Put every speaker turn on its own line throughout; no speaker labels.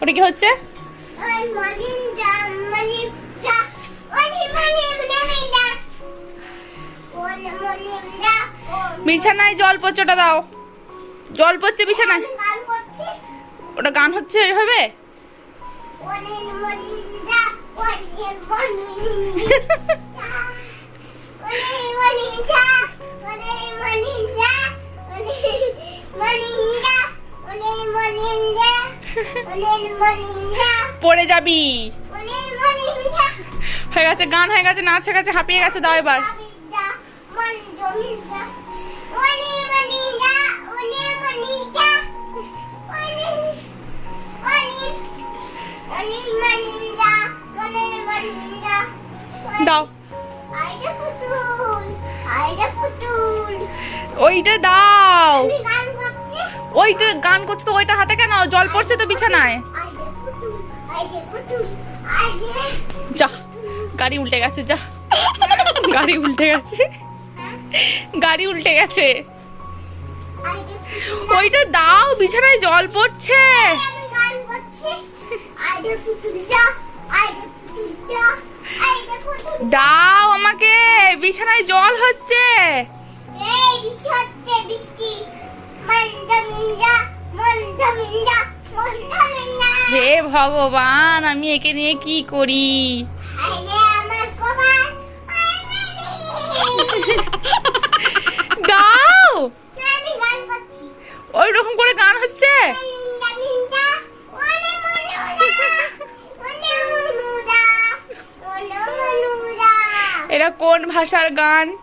ওটা কি হচ্ছে? বিছানায় জল পড়ছে ওটা দাও। জল পড়ছে বিছানায় ওটা গান হচ্ছে এভাবে? পড়ে যাবি। হয়ে গেছে গান হয়ে গেছে নাচ হয়ে গেছে হাঁপিয়ে গেছে দাও এবার। দাও। ওইটা দাও। ওইটা গান করছে তো ওইটা হাতে কেন? জল পড়ছে তো বিছানায়। যা, গাড়ি উল্টে গেছে, যা। গাড়ি উল্টে গেছে। গাড়ি উল্টে গেছে। ওইটা দাও, বিছানায় জল পড়ছে। দাও আমাকে, বিছানায় জল হচ্ছে।
এই বৃষ্টি হচ্ছে বৃষ্টি
হে ভগবান আমি একে নিয়ে কি করি?
করছি।
ওই রকম করে গান হচ্ছে? এরা কোন ভাষার গান?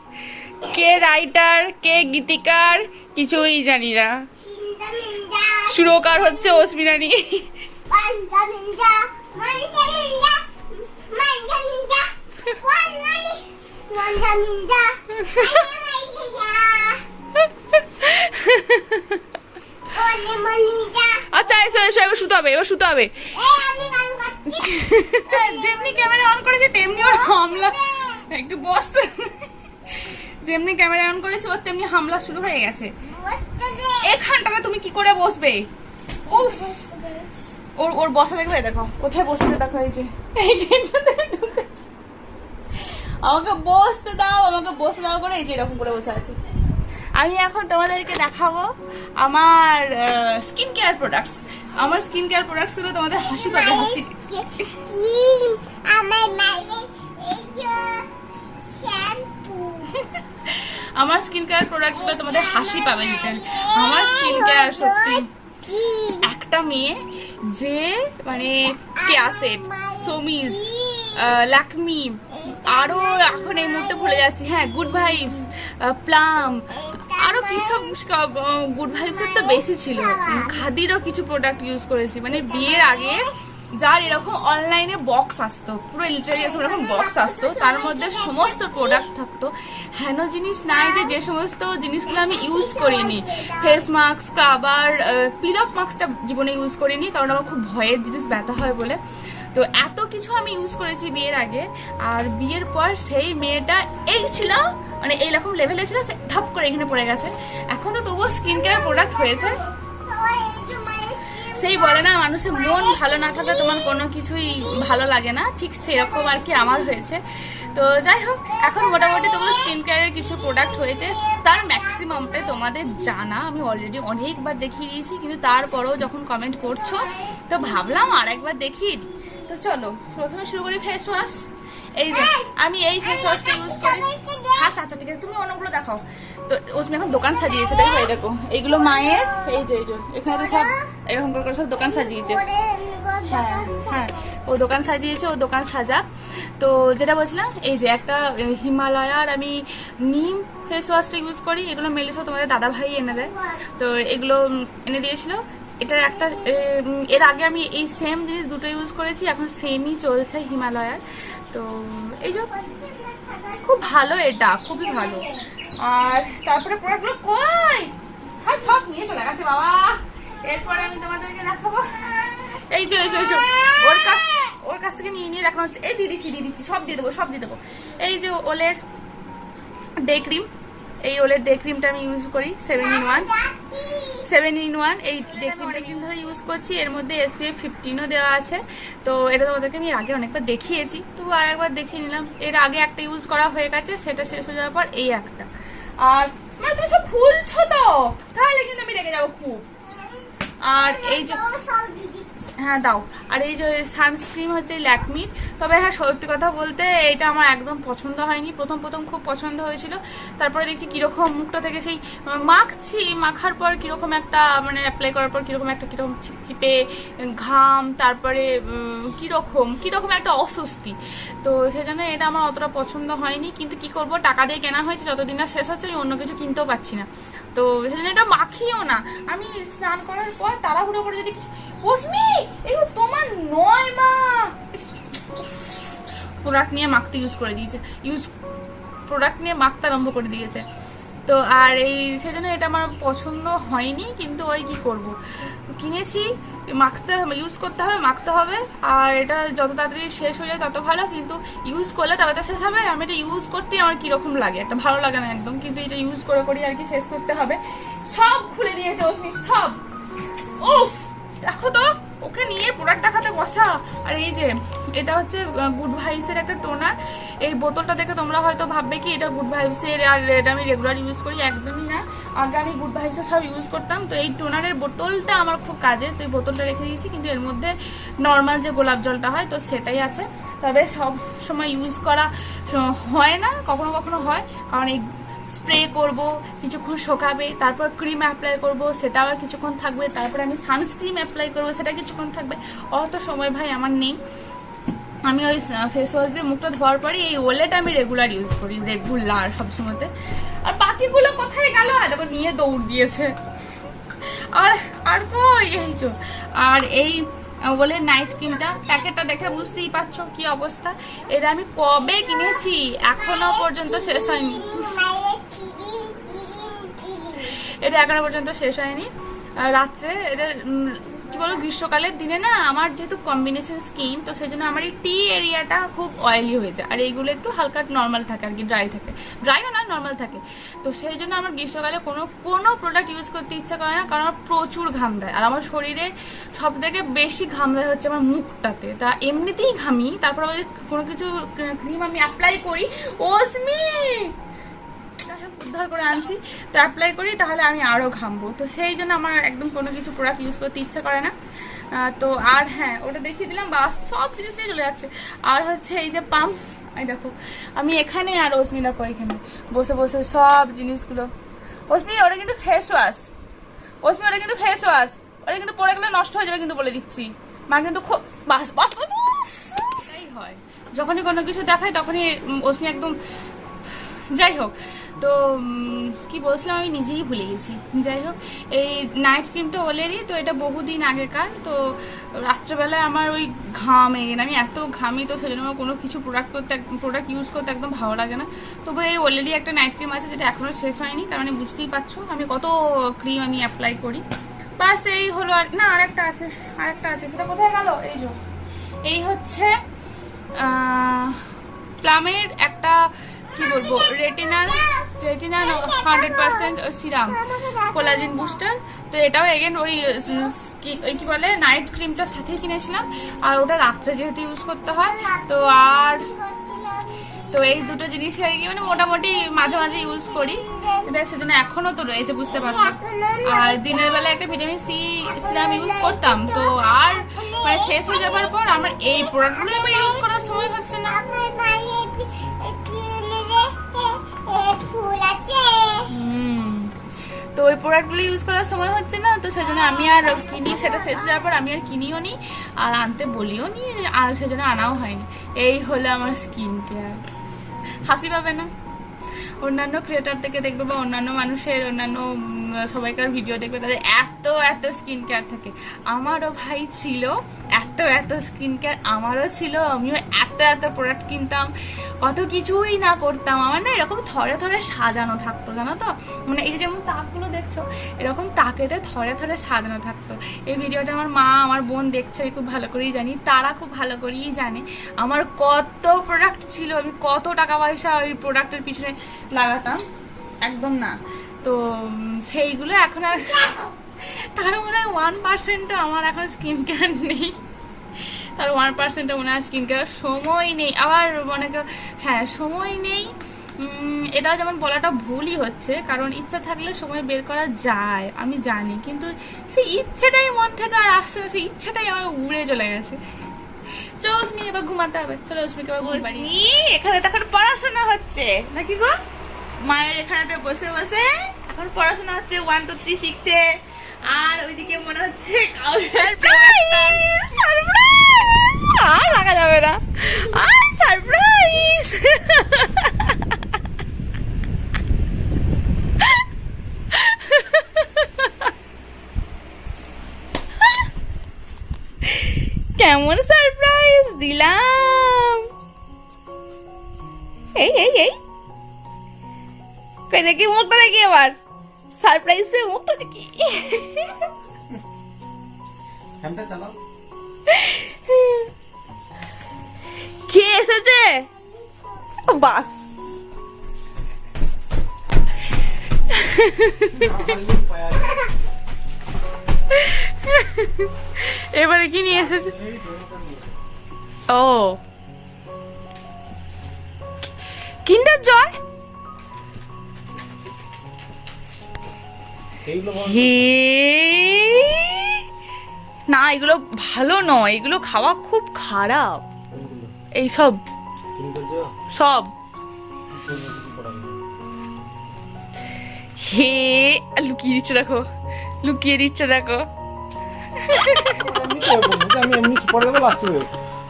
কে রাইটার কে গীতিকার কিছুই জানি না। সুরকার হচ্ছে অসমিনানি
মনি? মনিরা
আচ্ছা এসো এসো এবার শুতে হবে এবার শুতে হবে। যেমনি ক্যামেরা অন করেছে তেমনি ওর হামলা। একটু বসতে যেমনি ক্যামেরা অন করেছে ওর তেমনি হামলা শুরু হয়ে গেছে। এখানটাতে তুমি কি করে বসবে? উফ! ওর ওর বসা দেখবে? দেখো কোথায় বসতে দেখো এই যে। আমাকে বসতে দাও আমাকে বসে দাও করে এই যে এরকম করে বসে আছে। আমি এখন তোমাদেরকে দেখাবো আমার স্কিন কেয়ার প্রোডাক্টস আমার স্কিন কেয়ার প্রোডাক্টসগুলো তোমাদের হাসি পাবে হাসি।
আমার মায়ের এই যে শ্যাম্পু
আমার স্কিন কেয়ার প্রোডাক্টগুলো তোমাদের হাসি পাবে যেটা আমার স্কিন কেয়ার সত্যি, একটা মেয়ে যে মানে ক্যাসেট সোমিজ লাকমি আরও এখন এই মুহূর্তে ভুলে যাচ্ছি। হ্যাঁ গুড ভাইবস প্লাম আরও কি গুড ভাইবসের তো বেশি ছিল। খাদিরও কিছু প্রোডাক্ট ইউজ করেছি। মানে বিয়ের আগে যার এরকম অনলাইনে বক্স আসতো, পুরো লিটারি এরকম এরকম বক্স আসতো, তার মধ্যে সমস্ত প্রোডাক্ট থাকতো। হেন জিনিস নাই যে যে সমস্ত জিনিসগুলো আমি ইউজ করিনি। Face mask scrubber peel off মাস্কটা জীবনে ইউজ করিনি, কারণ আমার খুব ভয়ের জিনিস, ব্যথা হয় বলে। তো এত কিছু আমি ইউজ করেছি বিয়ের আগে, আর বিয়ের পর সেই মেয়েটা এই ছিল মানে এইরকম লেভেলে ছিল, সে ধাপ করে এখানে পড়ে গেছে। এখন তো তবুও স্কিন কেয়ার প্রোডাক্ট হয়েছে। সেই বলে না, মানুষের মন ভালো না থাকলে তোমার কোনো কিছুই ভালো লাগে না। ঠিক সেরকম আর কি আমার হয়েছে। তো যাই হোক, এখন মোটামুটি তোমার স্কিন কেয়ারের কিছু প্রোডাক্ট হয়েছে। তার ম্যাক্সিমামটাই তোমাদের জানা। আমি অলরেডি অনেকবার দেখিয়ে দিয়েছি, কিন্তু তারপরেও যখন কমেন্ট করছ, তো ভাবলাম আর একবার দেখিয়ে দিই। তো চলো, প্রথমে শুরু করি ফেস ওয়াশ এই যে, আমি এই ফেস ওয়াশটা ইউজ করি। আচ্ছা আচ্ছা ঠিক আছে। তুমি অন্যগুলো দেখাও। তো ওসমি এখন দোকান সাজিয়েছে তাই হয় দেখো, এইগুলো মায়ের, এই যে এই যে, এখানে তো সব এরকম করে সব দোকান সাজিয়েছে। হ্যাঁ হ্যাঁ ও দোকান সাজিয়েছে, ও দোকান সাজা। তো যেটা বলছিলাম, এই যে একটা হিমালয়ার আমি নিম ফেস ওয়াশটা ইউজ করি, এগুলো মেলে সব তোমাদের দাদা ভাই এনে দেয়। তো এগুলো এনে দিয়েছিল। এটার একটা এর আগে আমি এই সেম জিনিস দুটো ইউজ করেছি, এখন সেমই চলছে হিমালয়ার। তো এই যে, খুব ভালো এটা, খুবই ভালো। আর তারপরে প্রোডাক্টগুলো কই? হ্যাঁ সব নিয়ে চলে গেছে বাবা। এরপরে আমি তোমাদেরকে দেখাবো। এই যে এই যে, ওর কাছ ওর কাছ থেকে নিয়ে নিয়ে দেখানো হচ্ছে। এই দিয়ে দিচ্ছি দিয়ে দিচ্ছি সব দিয়ে দেবো সব দিয়ে দেবো। এই যে ওলের ডে ক্রিম। এই ওলের ডে ক্রিমটা আমি ইউজ করি seven in one seven in one এই দেখতে অনেকদিন ধরে ইউজ করছি। এর মধ্যে এসপিএফ ফিফটিনও দেওয়া আছে। তো এটা তোমাদেরকে আমি আগে অনেকবার দেখিয়েছি। তো আর একবার দেখিয়ে নিলাম। এর আগে একটা ইউজ করা হয়ে গেছে সেটা শেষ হয়ে যাওয়ার পর এই একটা। আর মানে তুমি সব খুলছো তো? তাহলে কিন্তু আমি রেগে যাব খুব। আর এই যে হ্যাঁ দাও। আর এই যে সানস্ক্রিন হচ্ছে ল্যাকমির তবে হ্যাঁ সত্যি কথা বলতে এটা আমার একদম পছন্দ হয়নি। প্রথম প্রথম খুব পছন্দ হয়েছিল। তারপরে দেখছি কীরকম মুখটা থেকে সেই মাখছি, মাখার পর কীরকম একটা মানে অ্যাপ্লাই করার পর কীরকম একটা, কীরকম চিপচিপে ঘাম, তারপরে কীরকম, কীরকম একটা অস্বস্তি। তো সেই জন্য এটা আমার অতটা পছন্দ হয়নি। কিন্তু কি করব, টাকা দিয়ে কেনা হয়েছে, যতদিন না শেষ হচ্ছে, আমি অন্য কিছু কিনতেও পাচ্ছি না। তো সেই জন্য এটা মাখিও না। আমি স্নান করার পর তাড়াহুড়ো করে যদি কিছু ওসমি এগুলো তোমার নয় মা। প্রোডাক্ট নিয়ে মাখতে ইউজ করে দিয়েছে। ইউজ প্রোডাক্ট নিয়ে মাখতে আরম্ভ করে দিয়েছে। তো আর এই, সেজন্য এটা আমার পছন্দ হয়নি, কিন্তু ওই কি করব? কিনেছি, মাখতে হবে ইউজ করতে হবে, মাখতে হবে। আর এটা যত তাড়াতাড়ি শেষ হয়ে যায় তত ভালো, কিন্তু ইউজ করলে তাড়াতাড়ি শেষ হবে। আমি এটা ইউজ করতে আমার কীরকম লাগে? একটা ভালো লাগে না একদম, কিন্তু এটা ইউজ করে করি আর কি শেষ করতে হবে। সব খুলে দিয়েছে ওসমি সব। উফ! দেখো তো, ওকে নিয়ে প্রোডাক্ট দেখাতে বসা। আর এই যে, এটা হচ্ছে গুড ভাইবসের একটা টোনার এই বোতলটা দেখে তোমরা হয়তো ভাববে কি, এটা গুড ভাইবসের আর এটা আমি রেগুলার ইউজ করি, একদমই না। আগে আমি গুড ভাইবসের সব ইউজ করতাম। তো এই টোনারের বোতলটা আমার খুব কাজে, তো এই বোতলটা রেখে দিয়েছি। কিন্তু এর মধ্যে নর্মাল যে গোলাপ জলটা হয়, তো সেটাই আছে। তবে সব সময় ইউজ করা হয় না, কখনো কখনো হয়। কারণ এই স্প্রে করব, কিছুক্ষণ শোকাবে, তারপর ক্রিম অ্যাপ্লাই করব সেটা আবার কিছুক্ষণ থাকবে, তারপর আমি সানস্ক্রিম অ্যাপ্লাই করব, সেটা কিছুক্ষণ থাকবে। অত সময় ভাই আমার নেই। আমি ওই ফেস ওয়াশ দিয়ে মুখটা ধোয়ার পরই এই ওলেটা আমি রেগুলার ইউজ করি রেগুলার সবসময়তে। আর বাকিগুলো কোথায় গেল? আর দেখো, নিয়ে দৌড় দিয়েছে। আর আর কই? এই আর এই বলে নাইট ক্রিমটা প্যাকেটটা দেখে বুঝতেই পারছ কি অবস্থা। এটা আমি কবে কিনেছি? এখনও পর্যন্ত শেষ হয়নি। এটা এখনও পর্যন্ত শেষ হয়নি। রাত্রে এটা কি বলো, গ্রীষ্মকালের দিনে না আমার যেহেতু কম্বিনেশন স্কিন তো সেই জন্য আমার এই টি এরিয়াটা খুব অয়েলি হয়ে যায়। আর এইগুলো একটু হালকা নর্মাল থাকে আর কি ড্রাই থাকে। ড্রাইও না নর্মাল থাকে। তো সেই জন্য আমার গ্রীষ্মকালে কোনো কোনো প্রোডাক্ট ইউজ করতে ইচ্ছা করে না, কারণ আমার প্রচুর ঘাম দেয়। আর আমার শরীরে সব থেকে বেশি ঘাম দেয় হচ্ছে আমার মুখটাতে। তা এমনিতেই ঘামি, তারপর যদি কোনো কিছু ক্রিম আমি অ্যাপ্লাই করি ওসমি উদ্ধার করে আনছি। তো অ্যাপ্লাই করি, তাহলে আমি আরও ঘামবো। তো সেই জন্য আমার একদম কোনো কিছু প্রোডাক্ট ইউজ করতে ইচ্ছা করে না। তো আর হ্যাঁ ওটা দেখিয়ে দিলাম বা সব জিনিসই চলে যাচ্ছে। আর হচ্ছে এই যে পাম্প এই দেখো, আমি এখানে আর রশ্মি দেখো এখানে। বসে বসে সব জিনিসগুলো। রশ্মি ওটা কিন্তু ফেস ওয়াশ রশ্মি ওটা কিন্তু ফেস ওয়াশ ওটা কিন্তু পরে গেলে নষ্ট হয়ে যাবে কিন্তু বলে দিচ্ছি। মা কিন্তু খুব, বাস বাস হয়। যখনই কোনো কিছু দেখায় তখনই রশ্মি একদম, যাই হোক। তো কি বলছিলাম, আমি নিজেই ভুলে গেছি। যাই হোক, এই নাইট ক্রিমটা ওলেরই তো এটা বহুদিন আগেকার, তো রাত্রেবেলায় আমার ওই ঘাম ঘামে আমি এত ঘামি, তো সেজন্য আমার কোনো কিছু প্রোডাক্ট করতে প্রোডাক্ট ইউজ করতে একদম ভালো লাগে না। তবে এই ওলেরই একটা নাইট ক্রিম আছে, যেটা এখনও শেষ হয়নি, কারণ আমি বুঝতেই পারছ, আমি কত ক্রিম আমি অ্যাপ্লাই করি। বাস এই হলো আর, না, আরেকটা আছে আরেকটা আছে, সেটা কোথায় গেল? এই যে, এই হচ্ছে প্লামের একটা, কি বলব retinal retinal hundred percent serum, collagen booster তো এটাও এগেন ওই ওই কি বলে নাইট ক্রিমটার সাথেই কিনেছিলাম। আর ওটা রাত্রে যেহেতু ইউজ করতে হয়, তো আর তো এই দুটো জিনিস আর কি মানে মোটামুটি মাঝে মাঝে ইউজ করি। এটা সেজন্য এখনও তো রয়েছে, বুঝতে পারছ? আর দিনের বেলা একটা ভিটামিন সি সিরাম ইউজ করতাম, তো আর মানে শেষ হয়ে যাবার পর আমার এই প্রোডাক্টগুলো আমার ইউজ করার সময় হচ্ছে না। তো ওই প্রোডাক্টগুলো ইউজ করার সময় হচ্ছে না, তো সেজন্য আমি আর কিনি, সেটা শেষ হয়ে পর আমি আর কিনিও নি, আর আনতে বলিও নি, আর সেজন্য আনাও হয়নি। এই হলো আমার স্কিন কেয়ার হাসি পাবে না? অন্যান্য ক্রিয়েটার থেকে দেখবে বা অন্যান্য মানুষের, অন্যান্য সবাইকার ভিডিও দেখবে, তাদের এত এত স্কিন কেয়ার থাকে। আমারও ভাই ছিল, এত এত স্কিন কেয়ার আমারও ছিল, আমিও এত এত প্রোডাক্ট কিনতাম, কত কিছুই না করতাম। আমার না এরকম থরে থরে সাজানো থাকতো, জানো তো? মানে এই যে যেমন তাকগুলো দেখছ, এরকম তাকেতে থরে থরে সাজানো থাকতো। এই ভিডিওটা আমার মা, আমার বোন দেখছে আমি খুব ভালো করেই জানি, তারা খুব ভালো করেই জানে। আমার কত প্রোডাক্ট ছিল, আমি কত টাকা পয়সা ওই প্রোডাক্টের পিছনে লাগাতাম, একদম না। তো সেইগুলো এখন আর তার মনে হয় ওয়ান পার্সেন্টও আমার এখন স্কিন কেয়ার নেই। তার ওয়ান পার্সেন্টও মনে হয় স্কিন কেয়ার সময় নেই। আবার মনে হ্যাঁ সময় নেই। এটাও যেমন বলাটা ভুলই হচ্ছে কারণ ইচ্ছা থাকলে সময় বের করা যায় আমি জানি। কিন্তু সেই ইচ্ছেটাই মন থেকে আর আসছে না সেই ইচ্ছেটাই আমার উড়ে চলে গেছে। চলো অস্মি এবার ঘুমাতে হবে চলো অস্মিকে এবার ঘুম পাড়িয়ে দিই। এখানে তখন পড়াশোনা হচ্ছে। নাকি গো? মায়ের এখানেতে বসে বসে এখন পড়াশোনা হচ্ছে ওয়ান টু থ্রি শিখছে আর ওইদিকে মনে হচ্ছে আর রাখা যাবে না। আর সারপ্রাইজ কেমন সারপ্রাইজ দিলাম। এই এই এই। দেখি মুখটা দেখি এবার? সারপ্রাইজ পেয়ে মুখটা দেখি কে? এসেছে? বাস। এবারে কি নিয়ে এসেছে? ও। কিন্ডার জয়? হে না, এগুলো ভালো নয়, এগুলো খাওয়া খুব খারাপ? এই সব সব। হে, লুকিয়ে দিচ্ছে দেখো, লুকিয়ে দিচ্ছে দেখো
আমি এমনি সুপার দেবো লাস্টে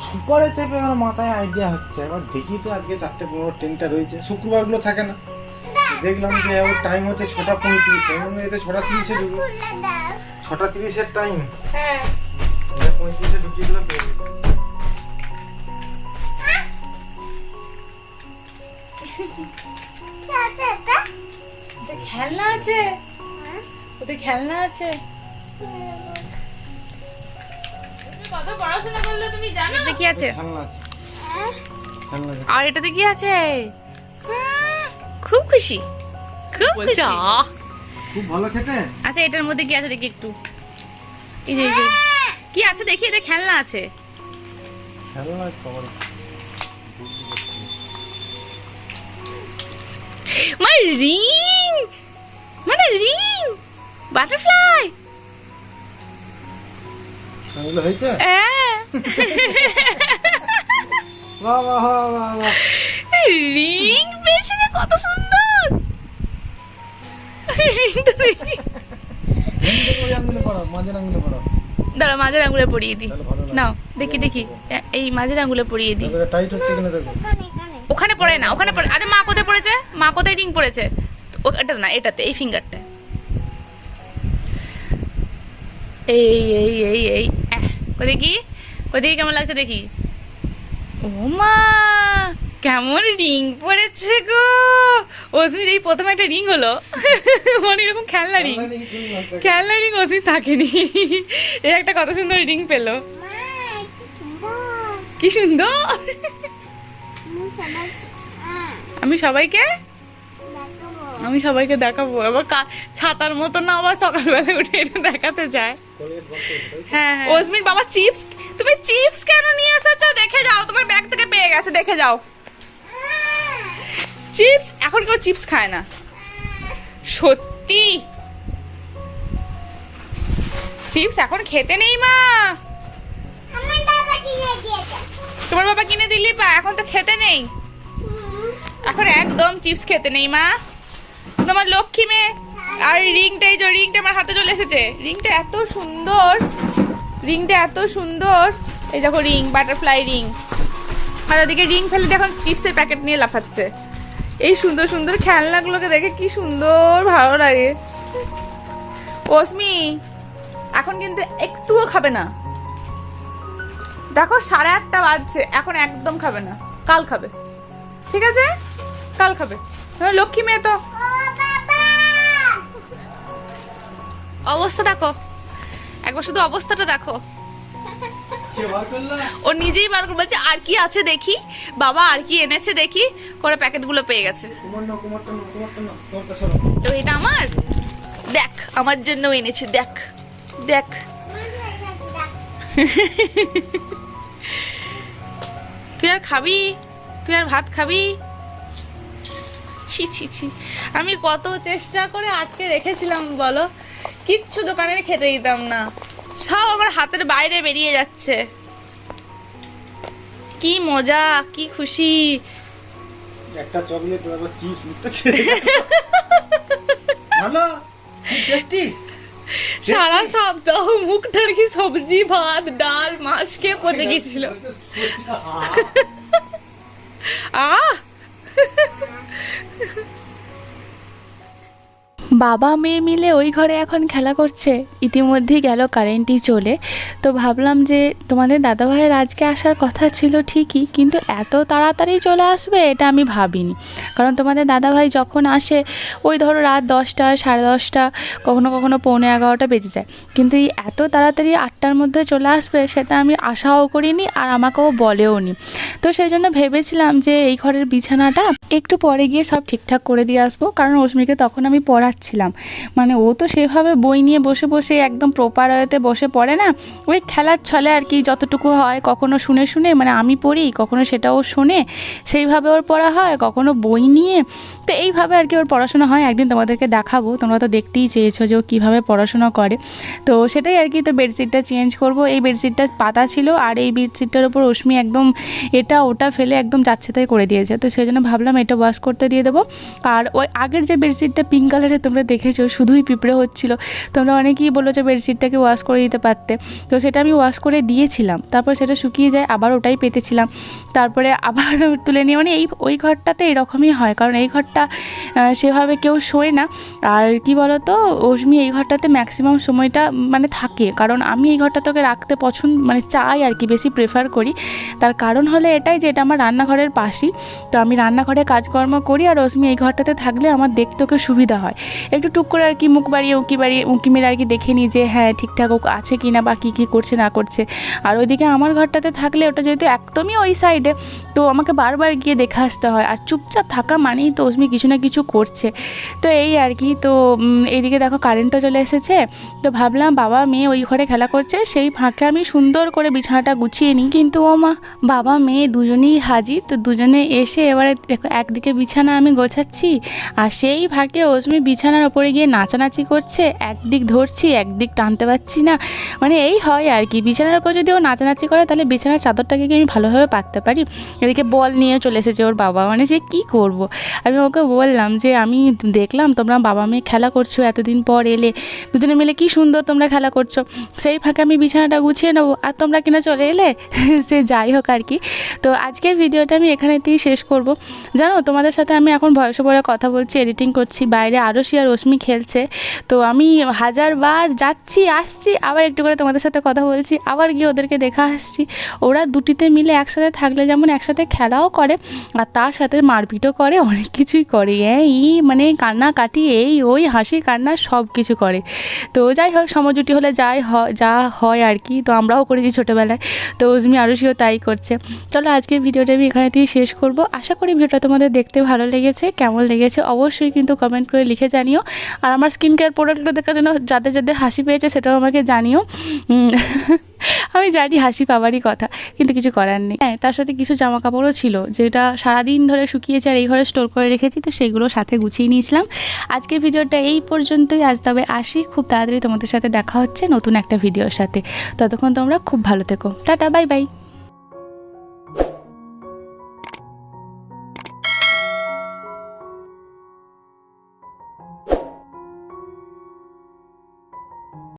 সুপারে চেপে আমার মাথায় আইডিয়া হচ্ছে এবার দেখি তো আজকে চারটে পনেরো ট্রেনটা রয়েছে শুক্রবারগুলো থাকে না দেখলাম যে ওর টাইম হচ্ছে ছটা পঁয়ত্রিশে এমন এতে ছটা তিরিশে ঢুকবো ছটা তিরিশের টাইম
হ্যাঁ।
পঁয়ত্রিশে ঢুকিয়ে দিলাম
খেলনা আছে? ওতে খেলনা আছে? কত পড়াশোনা করলে তুমি জানো? কি আছে?
খেলনা আছে।
আর এটাতে কি আছে? খুব খুশি। খুব খুশি।
খুব ভালো খেতে?
আচ্ছা এটার মধ্যে কি আছে দেখি একটু। এই যে কি আছে দেখি? এতে খেলনা আছে।
খেলনা খবর।
মানে রিং! মানে রিং! বাটারফ্লাই!
এগুলো হয়েছে?
হ্যাঁ।
বাহ বাহ বাহ বাহ।
রিং! কত সুন্দর রিংটা দেখি
আঙুলে মাঝের আঙুলে
দাঁড়া মাঝের আঙ্গুলে পরিয়ে দিই। নাও দেখি দেখি। এই মাঝের আঙ্গুলে পরিয়ে দিই ওখানে পড়ে না ওখানে পড়ে। আরে মা কোথায় পড়েছে? মা কোথায় রিং পড়েছে? এটা না এটাতে এই ফিঙ্গারটা এই এই এই এই কই দেখি কই কেমন লাগছে দেখি? ও মা! কেমন রিং পড়েছে গো? অসমির এই প্রথম একটা রিং হলো। মানে এরকম খেলনা রিং। খেলনা রিং অসমির থাকেনি। এই একটা কত সুন্দর রিং পেল। কি সুন্দর! আমি সবাইকে? আমি সবাইকে দেখাবো। এবার কা- ছাতার মতো না আবার সকালবেলা উঠে এটা দেখাতে যায়। হ্যাঁ হ্যাঁ। ওজমির বাবা চিপস তুমি চিপস কেন নিয়ে এসেছ? দেখে যাও তোমার ব্যাগ থেকে পেয়ে গেছে দেখে যাও। চিপস? এখন কেউ চিপস খায় না। সত্যি? চিপস এখন খেতে নেই মা। তোমার বাবা কিনে দিলি পা, এখন তো খেতে নেই। এখন একদম চিপস খেতে নেই মা। তোমার লক্ষ্মী মেয়ে, আর রিংটা, এই যে রিংটা আমার হাতে চলে এসেছে। রিংটা এত সুন্দর। রিংটা এত সুন্দর। এই দেখো রিং, বাটারফ্লাই রিং। আর ওদিকে রিং ফেলে এখন চিপসের প্যাকেট নিয়ে লাফাচ্ছে। এই সুন্দর সুন্দর খেলনাগুলোকে দেখে কি সুন্দর ভালো লাগে। ওসমি এখন কিন্তু একটুও খাবে না। দেখো সাড়ে আটটা বাজছে এখন একদম খাবে না। কাল খাবে। ঠিক আছে? কাল খাবে। হ্যাঁ, লক্ষ্মী মেয়ে তো। অবস্থা দেখো। একবার শুধু অবস্থাটা দেখো। ও নিজেই বার করে বলছে আর কি আছে দেখি? বাবা আর কি এনেছে দেখি? করে প্যাকেটগুলো পেয়ে গেছে। তো এটা আমার?
দেখ আমার জন্য এনেছে দেখ দেখ। তুই আর খাবি? তুই আর ভাত খাবি? ছি ছি ছি। আমি কত চেষ্টা করে আটকে রেখেছিলাম বলো? কিচ্ছু দোকানে খেতে দিতাম না। সব আমার হাতের বাইরে বেরিয়ে যাচ্ছে। কি মজা কি খুশি।
একটা চকলেট তারপর চিপস গেল। ভালো? টেস্টি
সারা সপ্তাহ মুখটার কি সবজি ভাত ডাল মাছ খেয়ে পচে গেছিল? আহ! বাবা মেয়ে মিলে ওই ঘরে এখন খেলা করছে। ইতিমধ্যেই গেল কারেন্টই চলে। তো ভাবলাম যে তোমাদের দাদাভাইয়ের আজকে আসার কথা ছিল ঠিকই, কিন্তু এত তাড়াতাড়ি চলে আসবে এটা আমি ভাবিনি। কারণ তোমাদের দাদাভাই যখন আসে, ওই ধরো রাত দশটা, সাড়ে দশটা, কখনো কখনো পৌনে এগারোটা বেজে যায়। কিন্তু এই এত তাড়াতাড়ি আটটার মধ্যে চলে আসবে সেটা আমি আশাও করিনি আর আমাকেও বলেও নি। তো সেই জন্য ভেবেছিলাম যে এই ঘরের বিছানাটা একটু পরে গিয়ে সব ঠিকঠাক করে দিয়ে আসব। কারণ রশ্মিকে তখন আমি পড়াচ্ছিলাম মানে ও তো সেভাবে বই নিয়ে বসে বসে একদম প্রপার ওয়েতে বসে পড়ে না। ওই খেলার ছলে আর কি যতটুকু হয় কখনো শুনে শুনে মানে আমি পড়ি, কখনো সেটাও শোনে। সেইভাবে ওর পড়া হয়, কখনো বই নিয়ে। তো এইভাবে আর কি ওর পড়াশোনা হয়। একদিন তোমাদেরকে দেখাবো, তোমরা তো দেখতেই চেয়েছো যে ও কীভাবে পড়াশোনা করে। তো সেটাই আর কি, তো বেডশিটটা চেঞ্জ করব। এই বেডশিটটা পাতা ছিল আর এই বেডশিটটার উপর রশ্মি একদম এটা ওটা ফেলে একদম যাচ্ছে তাই করে দিয়েছে। তো সেই জন্য ভাবলাম এটা ওয়াশ করতে দিয়ে দেবো। আর ওই আগের যে বেডশিটটা পিঙ্ক কালারের তোমরা দেখেছ, শুধুই পিঁপড়ে হচ্ছিল। তোমরা অনেকেই বলেছ বেডশিটটাকে ওয়াশ করে দিতে পারতে। তো সেটা আমি ওয়াশ করে দিয়েছিলাম। তারপর সেটা শুকিয়ে যায়, আবার ওটাই পেতেছিলাম। তারপরে আবার তুলে নিয়ে মানে এই, ওই ঘরটাতে এরকমই হয়। কারণ এই ঘরটা সেভাবে কেউ শোয় না। আর কি বলতো অশ্মি এই ঘরটাতে ম্যাক্সিমাম সময়টা মানে থাকে। কারণ আমি এই ঘরটা তোকে রাখতে পছন্দ মানে চাই আর কি, বেশি প্রেফার করি। তার কারণ হলো এটাই যে এটা আমার রান্নাঘরের পাশেই। তো আমি রান্নাঘরে কাজকর্ম করি আর রশ্মি এই ঘরটাতে থাকলে আমার দেখতে ওকে সুবিধা হয়। একটু টুক করে আর কি মুখ বাড়িয়ে, উঁকি বাড়িয়ে, উঁকি মেরে আর কি দেখে নিই যে হ্যাঁ ঠিকঠাক আছে কি না বা কী কী করছে, না করছে। আর ওইদিকে আমার ঘরটাতে থাকলে ওটা যেহেতু একদমই ওই সাইডে তো আমাকে বারবার গিয়ে দেখে আসতে হয়। আর চুপচাপ থাকা মানেই তো অশ্মি কিছু না কিছু করছে। তো এই আর কি, তো এইদিকে দেখো কারেন্টও চলে এসেছে। তো ভাবলাম বাবা, মেয়ে ওই ঘরে খেলা করছে, সেই ফাঁকে আমি সুন্দর করে বিছানাটা গুছিয়ে নিই। কিন্তু ও মা, বাবা, মেয়ে দুজনেই হাজির, তো দুজনে এসে এবারে দেখো একদিকে বিছানা আমি গোছাচ্ছি, আর সেই ফাঁকে অশ্মি বিছানার ওপরে গিয়ে নাচানাচি করছে, একদিক ধরছি, একদিক টানতে পারছি না। মানে এই হয় আর কি। বিছানার ওপর যদি ও নাচানাচি করে, তাহলে বিছানার চাদরটাকে কি আমি ভালোভাবে পাততে পারি? এদিকে বল নিয়ে চলে এসেছে ওর বাবা। মানে যে কি করব। আমি ওকে বললাম যে, আমি দেখলাম তোমরা বাবা মেয়ে খেলা করছ এতদিন পর এলে। দুজনে মিলে কি সুন্দর তোমরা খেলা করছ। সেই ফাঁকে আমি বিছানাটা গুছিয়ে নেব। আর তোমরা কিনা চলে এলে? সে যাই হোক আর কি। তো আজকের ভিডিওটা আমি এখানেতেই শেষ করব। জানো, তোমাদের সাথে আমি এখন ভয়েস ওভারে কথা বলছি, এডিটিং করছি, বাইরে আরশি আর রশ্মি খেলছে। তো আমি হাজারবার যাচ্ছি, আসছি, আবার একটু করে তোমাদের সাথে কথা বলছি, আবার গিয়ে ওদেরকে দেখা আসছি। ওরা দুটিতে মিলে একসাথে থাকলে যেমন একসাথে খেলাও করে, আর তার সাথে মারপিটও করে, অনেক কিছুই করে। এই মানে কান্নাকাটি, এই ওই হাসি, কান্না সব কিছু করে। তো যাই হোক সমজুটি হলে যাই হয় যা হয় আর কি। তো আমরাও করেছি ছোটোবেলায়। তো উজমি আরুষিও তাই করছে। চলো আজকে ভিডিওটা আমি এখানে থেকে শেষ করব। আশা করি ভিডিওটা তোমাদের দেখতে ভালো লেগেছে, কেমন লেগেছে অবশ্যই কিন্তু কমেন্ট করে লিখে জানিও। আর আমার স্কিন কেয়ার প্রোডাক্টগুলো দেখার জন্য যাদের যাদের হাসি পেয়েছে সেটাও আমাকে জানিও। আমি জানি হাসি পাওয়ারই কথা, কিন্তু কিছু করার নেই। হ্যাঁ তার সাথে কিছু জামা কাপড়ও ছিল, যেটা সারাদিন ধরে শুকিয়েছে আর এই ঘরে স্টোর করে রেখেছি, তো সেগুলো সাথে গুছিয়ে নিয়েছিলাম। আজকের ভিডিওটা এই পর্যন্তই, আজ তবে আসি। খুব তাড়াতাড়ি তোমাদের সাথে দেখা হচ্ছে নতুন একটা ভিডিওর সাথে। ততক্ষণ তোমরা খুব ভালো থেকো। Tata bye bye